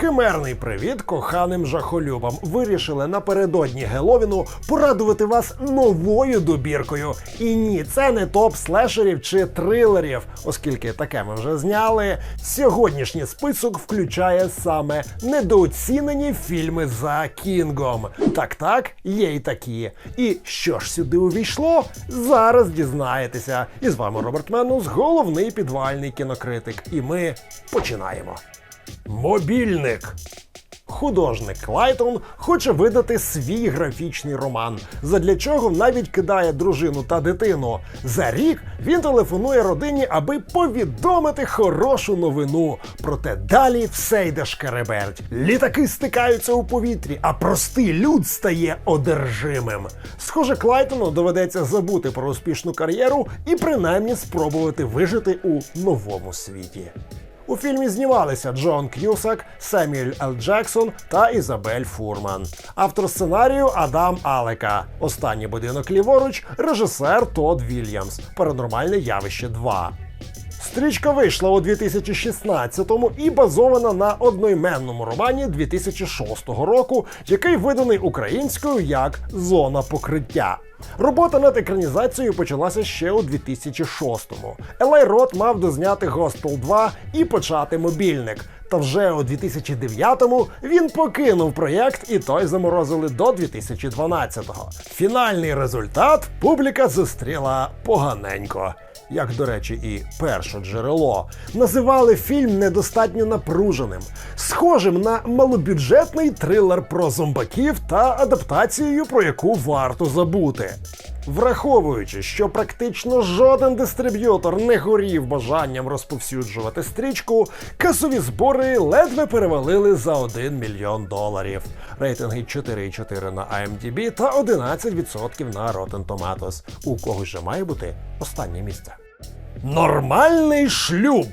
Химерний привіт коханим жахолюбам. Вирішили напередодні Геловіну порадувати вас новою добіркою. І ні, це не топ слешерів чи трилерів, оскільки таке ми вже зняли. Сьогоднішній список включає саме недооцінені фільми за Кінгом. Так, так, є і такі. І що ж сюди увійшло? Зараз дізнаєтеся. І з вами Роберт Менус, головний підвальний кінокритик. І ми починаємо. Мобільник. Художник Клайтон хоче видати свій графічний роман, задля чого навіть кидає дружину та дитину. За рік він телефонує родині, аби повідомити хорошу новину. Проте далі все йде шкереберть. Літаки стикаються у повітрі, а простий люд стає одержимим. Схоже, Клайтону доведеться забути про успішну кар'єру і принаймні спробувати вижити у новому світі. У фільмі знімалися Джон К'юсак, Семюель Л. Джексон та Ізабель Фурман. Автор сценарію Адам Алека. Останній будинок ліворуч, режисер Тодд Вільямс. Паранормальне явище 2. Стрічка вийшла у 2016-му і базована на одноіменному романі 2006 року, який виданий українською як Зона покриття. Робота над екранізацією почалася ще у 2006-му. Елей Рот мав дозняти Госпел 2 і почати мобільник. Та вже у 2009-му він покинув проєкт, і той заморозили до 2012-го. Фінальний результат публіка зустріла поганенько. Як, до речі, і перше джерело називали фільм недостатньо напруженим, схожим на малобюджетний трилер про зомбаків та адаптацією, про яку варто забути. Враховуючи, що практично жоден дистриб'ютор не горів бажанням розповсюджувати стрічку, касові збори ледве перевалили за 1 мільйон доларів. Рейтинги 4,4 на IMDb та 11% на Rotten Tomatoes. У когось же має бути останнє місце. Нормальний шлюб.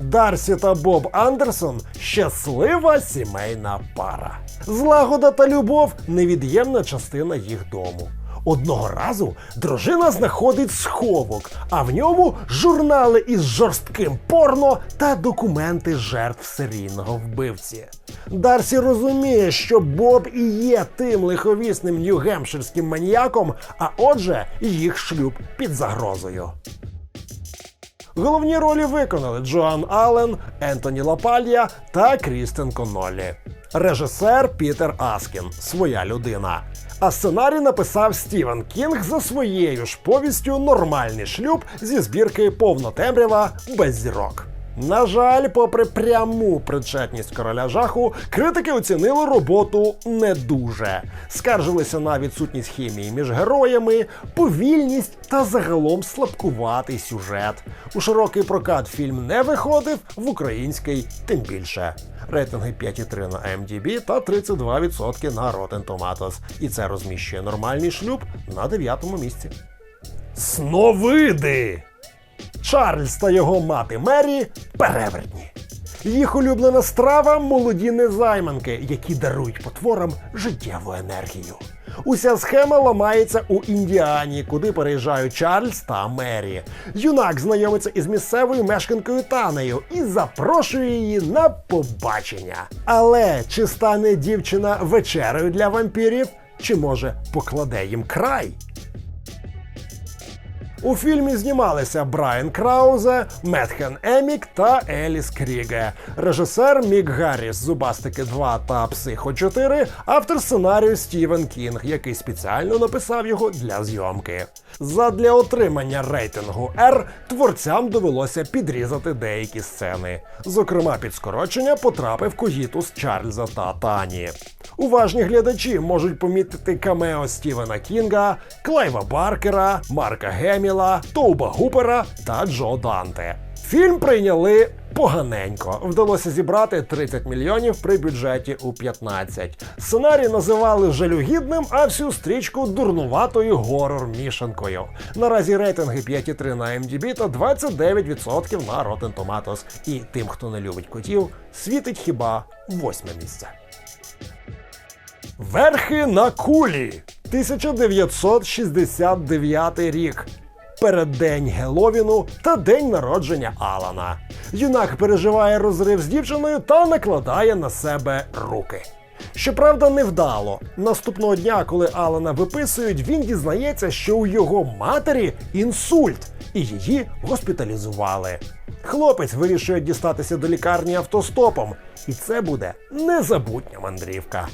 Дарсі та Боб Андерсон щаслива сімейна пара. Злагода та любов невід'ємна частина їх дому. Одного разу дружина знаходить сховок, а в ньому журнали із жорстким порно та документи жертв серійного вбивці. Дарсі розуміє, що Боб і є тим лиховісним нью-гемпширським маніяком, а отже, їх шлюб під загрозою. Головні ролі виконали Джоан Аллен, Ентоні Лапалья та Крістен Конноллі. Режисер Пітер Аскін своя людина. А сценарій написав Стівен Кінг за своєю ж повістю Нормальний шлюб зі збірки Повнотемрява без зірок. На жаль, попри пряму причетність короля жаху, критики оцінили роботу не дуже. Скаржилися на відсутність хімії між героями, повільність та загалом слабкуватий сюжет. У широкий прокат фільм не виходив, в український тим більше. Рейтинги 5,3 на MDB та 32% на Rotten Tomatoes. І це розміщує нормальний шлюб на дев'ятому місці. Сновиди! Чарльз та його мати Мері перевертні. Їх улюблена страва молоді незайманки, які дарують потворам життєву енергію. Уся схема ламається у Індіані, куди переїжджають Чарльз та Мері. Юнак знайомиться із місцевою мешканкою Танею і запрошує її на побачення. Але чи стане дівчина вечерею для вампірів, чи може покладе їм край? У фільмі знімалися Брайан Краузе, Метхен Емік та Еліс Кріге. Режисер Мік Гарріс, Зубастики 2 та Психо 4, автор сценарію Стівен Кінг, який спеціально написав його для зйомки. Задля отримання рейтингу R творцям довелося підрізати деякі сцени. Зокрема, під скорочення потрапив когітус Чарльза та Тані. Уважні глядачі можуть помітити камео Стівена Кінга, Клайва Баркера, Марка Геміла, Тоуба Гупера та Джо Данте. Фільм прийняли поганенько. Вдалося зібрати 30 мільйонів при бюджеті у 15. Сценарій називали жалюгідним, а всю стрічку дурнуватою горор-мішанкою. Наразі рейтинги 5,3 на MDB та 29% на Rotten Tomatoes. І тим, хто не любить котів, світить хіба восьме місце. Верхи на кулі. 1969 рік. Переддень Геловіну та день народження Алана. Юнак переживає розрив з дівчиною та накладає на себе руки. Щоправда, невдало. Наступного дня, коли Алана виписують, він дізнається, що у його матері інсульт, і її госпіталізували. Хлопець вирішує дістатися до лікарні автостопом, і це буде незабутня мандрівка.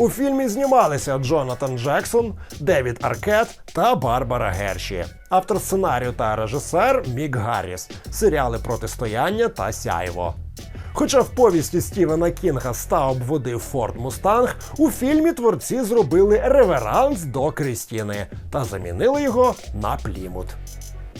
У фільмі знімалися Джонатан Джексон, Девід Аркет та Барбара Герші. Автор сценарію та режисер Мік Гарріс. Серіали Протистояння та Сяйво. Хоча в повісті Стівена Кінга ста обводив Форд Мустанг, у фільмі творці зробили реверанс до Крістіни та замінили його на Плімут.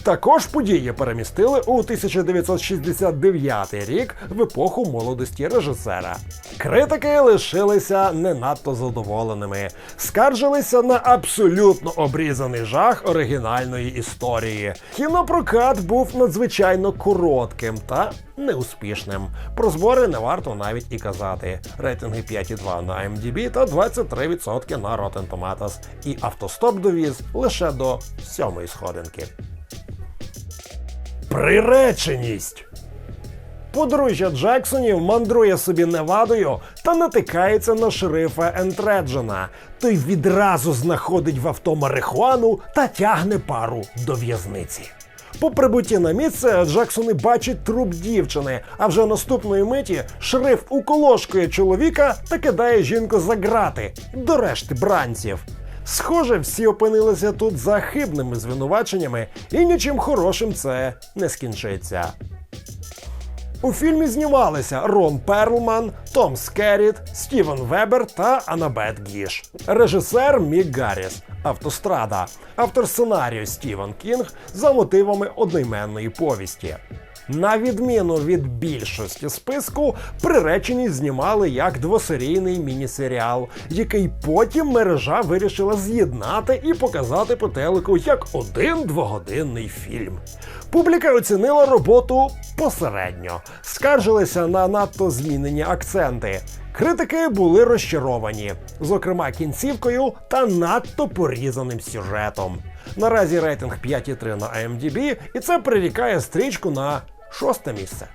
Також події перемістили у 1969 рік в епоху молодості режисера. Критики лишилися не надто задоволеними, скаржилися на абсолютно обрізаний жах оригінальної історії. Кінопрокат був надзвичайно коротким та неуспішним. Про збори не варто навіть і казати. Рейтинги 5,2 на MDB та 23% на Rotten Tomatoes. І автостоп довіз лише до сьомої сходинки. Приреченість. Подружжя Джексонів мандрує собі Невадою та натикається на шерифа Ентреджена. Той відразу знаходить в авто марихуану та тягне пару до в'язниці. По прибутті на місце Джексони бачать труп дівчини, а вже наступної миті шериф уколошкує чоловіка та кидає жінку за грати до решти бранців. Схоже, всі опинилися тут за хибними звинуваченнями, і нічим хорошим це не скінчиться. У фільмі знімалися Рон Перлман, Том Скерріт, Стівен Вебер та Анабет Гіш. Режисер Мік Гарріс. Автострада. Автор сценарію Стівен Кінг за мотивами одноіменної повісті. На відміну від більшості списку, приречені знімали як двосерійний міні-серіал, який потім мережа вирішила з'єднати і показати по телеку як один двогодинний фільм. Публіка оцінила роботу посередньо, скаржилися на надто змінені акценти. Критики були розчаровані, зокрема кінцівкою та надто порізаним сюжетом. Наразі рейтинг 5,3 на IMDb, і це прирікає стрічку на шосте місце.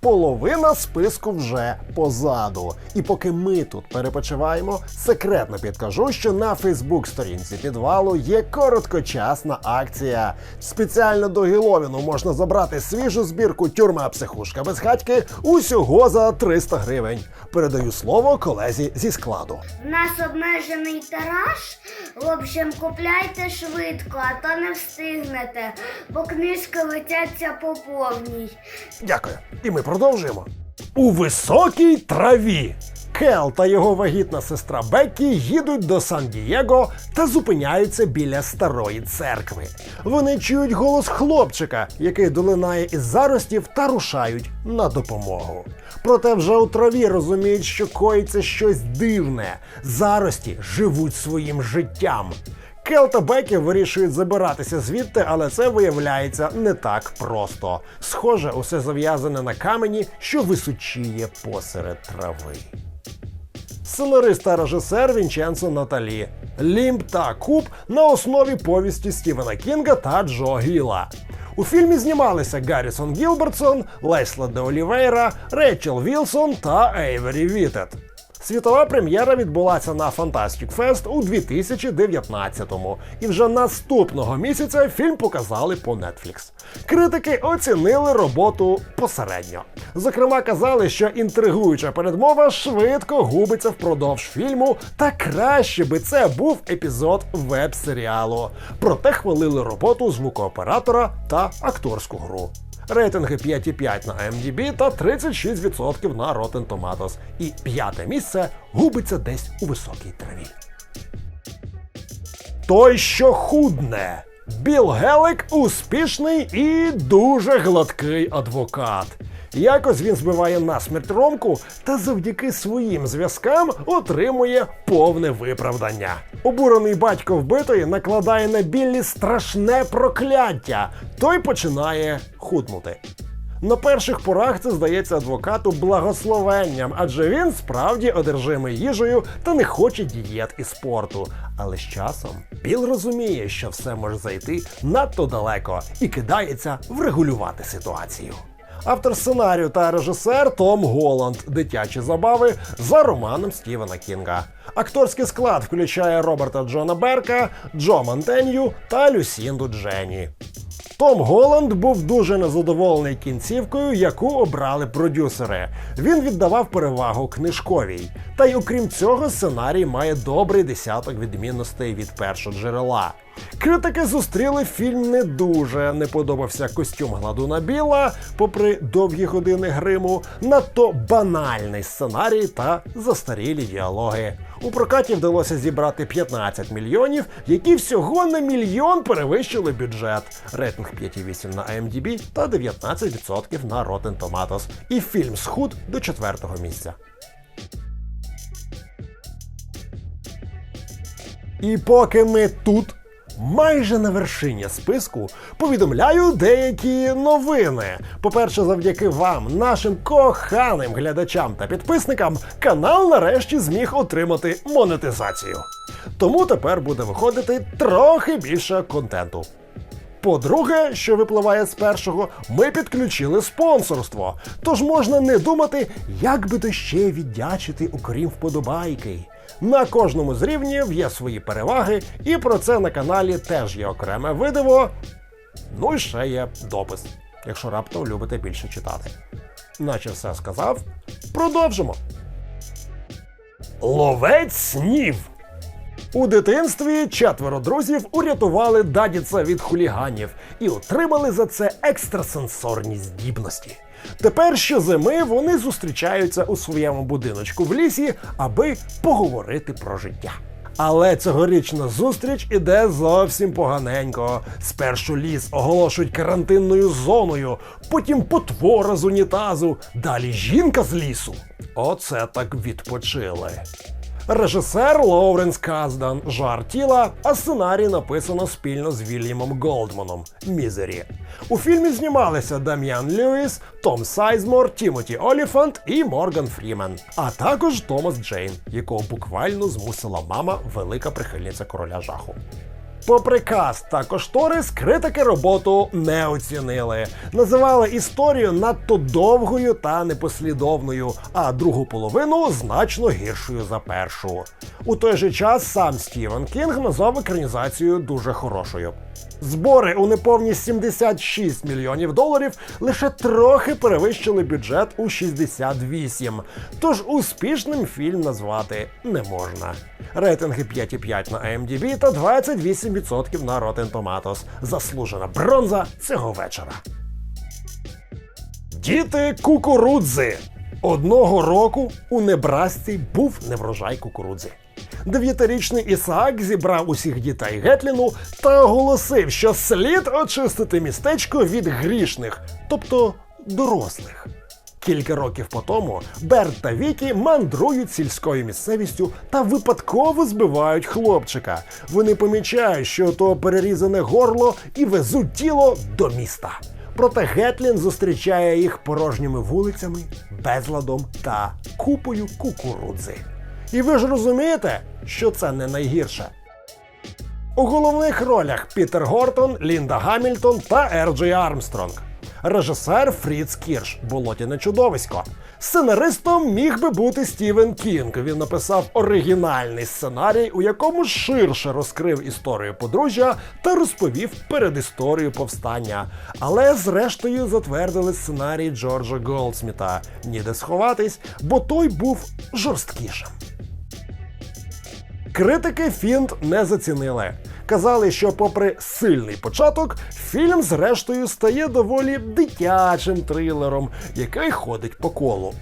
Половина списку вже позаду. І поки ми тут перепочиваємо, секретно підкажу, що на Фейсбук-сторінці підвалу є короткочасна акція. Спеціально до Гіловіну можна забрати свіжу збірку тюрма психушка без хатьки усього за 300 гривень. Передаю слово колезі зі складу. У нас обмежений тираж. В общем, купляйте швидко, а то не встигнете, бо книжки летяться по повній. Дякую. І ми продовжуємо. У високій траві. Кел та його вагітна сестра Беккі їдуть до Сан-Дієго та зупиняються біля старої церкви. Вони чують голос хлопчика, який долинає із заростів та рушають на допомогу. Проте вже у траві розуміють, що коїться щось дивне. Зарості живуть своїм життям. Кел та вирішують забиратися звідти, але це виявляється не так просто. Схоже, усе зав'язане на камені, що височіє посеред трави. Сценарист та режисер Вінченцо Наталі. Лімб та Куб на основі повісті Стівена Кінга та Джо Гіла. У фільмі знімалися Гаррісон Гілбертсон, Лесла де Олівейра, Рейчел Вілсон та Ейвері Вітет. Світова прем'єра відбулася на Fantastic Fest у 2019-му, і вже наступного місяця фільм показали по Netflix. Критики оцінили роботу посередньо. Зокрема, казали, що інтригуюча передмова швидко губиться впродовж фільму, та краще би це був епізод веб-серіалу. Проте хвалили роботу звукооператора та акторську гру. Рейтинги 5,5 на MDB та 36% на Rotten Tomatoes. І п'яте місце губиться десь у високій траві. Той, що худне. Біл Гелик успішний і дуже гладкий адвокат. Якось він збиває насмерть Ромку та завдяки своїм зв'язкам отримує повне виправдання. Обурений батько вбитої накладає на Біллі страшне прокляття. Той починає худнути. На перших порах це здається адвокату благословенням, адже він справді одержимий їжею та не хоче дієт і спорту. Але з часом Біл розуміє, що все може зайти надто далеко і кидається врегулювати ситуацію. Автор сценарію та режисер Том Голланд. Дитячі забави за романом Стівена Кінга. Акторський склад включає Роберта Джона Берка, Джо Монтенью та Люсінду Дженні. Том Голланд був дуже незадоволений кінцівкою, яку обрали продюсери. Він віддавав перевагу книжковій. Та й окрім цього, сценарій має добрий десяток відмінностей від першого джерела. Критики зустріли фільм не дуже. Не подобався костюм гладуна Біла, попри довгі години гриму, надто банальний сценарій та застарілі діалоги. У прокаті вдалося зібрати 15 мільйонів, які всього на мільйон перевищили бюджет. Рейтинг 5,8 на IMDb та 19% на Rotten Tomatoes. І фільм схуд до четвертого місця. І поки ми тут. Майже на вершині списку повідомляю деякі новини. По-перше, завдяки вам, нашим коханим глядачам та підписникам, канал нарешті зміг отримати монетизацію. Тому тепер буде виходити трохи більше контенту. По-друге, що випливає з першого, ми підключили спонсорство. Тож можна не думати, як би то ще віддячити, окрім вподобайки. На кожному з рівнів є свої переваги, і про це на каналі теж є окреме видиво. Ну і ще є допис, якщо раптом любите більше читати. Наче все сказав. Продовжимо. Ловець снів. У дитинстві четверо друзів урятували дадіца від хуліганів і отримали за це екстрасенсорні здібності. Тепер щозими вони зустрічаються у своєму будиночку в лісі, аби поговорити про життя. Але цьогорічна зустріч іде зовсім поганенько. Спершу ліс оголошують карантинною зоною, потім потвора з унітазу, далі жінка з лісу. Оце так відпочили. Режисер Лоуренс Каздан, жар тіла, а сценарій написано спільно з Вільямом Голдманом Мізері. У фільмі знімалися Дам'ян Льюіс, Том Сайзмор, Тімоті Оліфант і Морган Фрімен, а також Томас Джейн, якого буквально змусила мама велика прихильниця короля жаху. Попри каст та кошторис, критики роботу не оцінили. Називали історію надто довгою та непослідовною, а другу половину значно гіршою за першу. У той же час сам Стівен Кінг назвав екранізацію дуже хорошою. Збори у неповні 76 мільйонів доларів лише трохи перевищили бюджет у 68, тож успішним фільм назвати не можна. Рейтинги 5,5 на IMDb та 28% на Rotten Tomatoes. Заслужена бронза цього вечора. Діти кукурудзи. Одного року у Небрасці був неврожай кукурудзи. Дев'ятирічний Ісаак зібрав усіх дітей Гетліну та оголосив, що слід очистити містечко від грішних, тобто дорослих. Кілька років по тому Берт та Вікі мандрують сільською місцевістю та випадково збивають хлопчика. Вони помічають, що то перерізане горло і везуть тіло до міста. Проте Гетлін зустрічає їх порожніми вулицями, безладом та купою кукурудзи. І ви ж розумієте, що це не найгірше. У головних ролях Пітер Гортон, Лінда Гамільтон та Ерджей Армстронг. Режисер Фріц Кірш, болотяне чудовисько. Сценаристом міг би бути Стівен Кінг. Він написав оригінальний сценарій, у якому ширше розкрив історію подружжя та розповів передісторію повстання. Але зрештою затвердили сценарій Джорджа Голдсміта. Ніде сховатись, бо той був жорсткішим. Критики фінт не зацінили. Казали, що, попри сильний початок, фільм зрештою стає доволі дитячим трилером, який ходить по колу.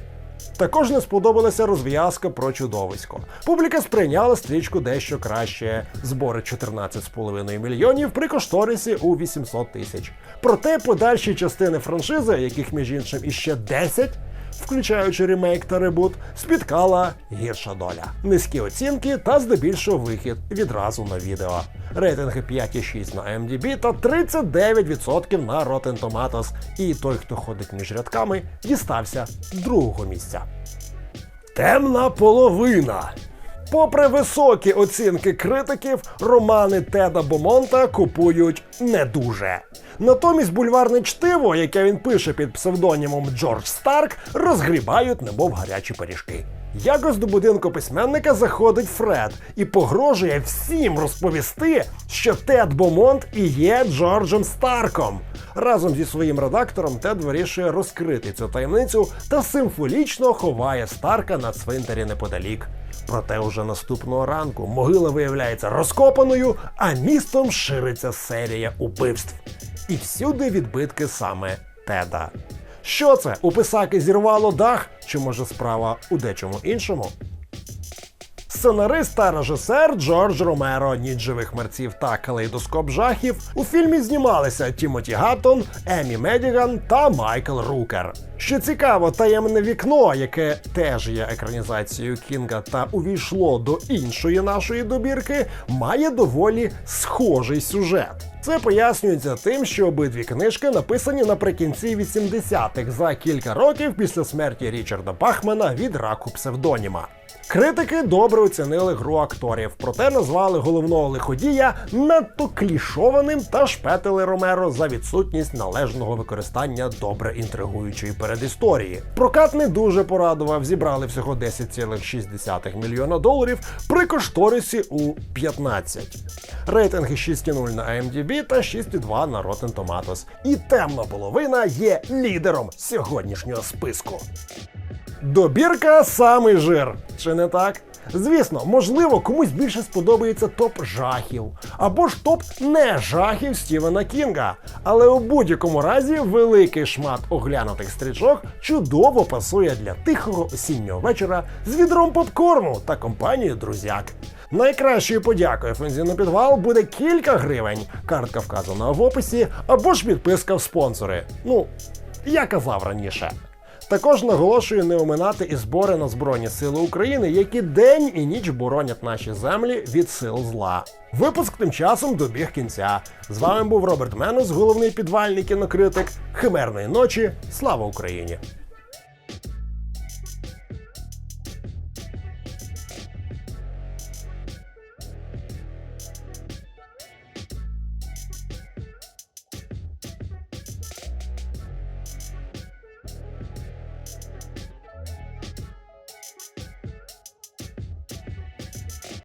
Також не сподобалася розв'язка про чудовисько. Публіка сприйняла стрічку дещо краще. Збори 14,5 мільйонів при кошторисі у 800 тисяч. Проте подальші частини франшизи, яких між іншим іще 10, включаючи ремейк та ребут, спіткала гірша доля. Низькі оцінки та здебільшого вихід відразу на відео. Рейтинги 5,6 на MDB та 39% на Rotten Tomatoes. І той, хто ходить між рядками, дістався другого місця. Темна половина. Попри високі оцінки критиків, романи Теда Бомонта купують не дуже. Натомість бульварне чтиво, яке він пише під псевдонімом Джордж Старк, розгрібають, немов гарячі пиріжки. Якось до будинку письменника заходить Фред і погрожує всім розповісти, що Тед Бомонт і є Джорджем Старком. Разом зі своїм редактором Тед вирішує розкрити цю таємницю та символічно ховає Старка на цвинтарі неподалік. Проте уже наступного ранку могила виявляється розкопаною, а містом шириться серія убивств. І всюди відбитки саме Теда. Що це? У писаки зірвало дах? Чи може справа у дечому іншому? Сценарист та режисер Джордж Ромеро, ніч живих мерців та калейдоскоп жахів. У фільмі знімалися Тімоті Гаттон, Емі Медіган та Майкл Рукер. Що цікаво, таємне вікно, яке теж є екранізацією Кінга та увійшло до іншої нашої добірки, має доволі схожий сюжет. Це пояснюється тим, що обидві книжки написані наприкінці 80-х за кілька років після смерті Річарда Бахмана від раку псевдоніма. Критики добре оцінили гру акторів, проте назвали головного лиходія надто клішованим та шпетили Ромеро за відсутність належного використання добре інтригуючої передісторії. Прокат не дуже порадував, зібрали всього 10,6 мільйона доларів при кошторисі у 15. Рейтинги 6,0 на IMDb та 6,2 на Rotten Tomatoes. І темна половина є лідером сьогоднішнього списку. Добірка самий жир, чи не так? Звісно, можливо, комусь більше сподобається топ жахів або ж топ не жахів Стівена Кінга. Але у будь-якому разі великий шмат оглянутих стрічок чудово пасує для тихого осіннього вечора з відром попкорну та компанією друзяк. Найкращою подякою фензі на підвал буде кілька гривень. Картка вказана в описі або ж підписка в спонсори. Ну, я казав раніше. Також наголошую не оминати і збори на Збройні Сили України, які день і ніч боронять наші землі від сил зла. Випуск тим часом добіг кінця. З вами був Роберт Менус, головний підвальний кінокритик. Химерної ночі. Слава Україні!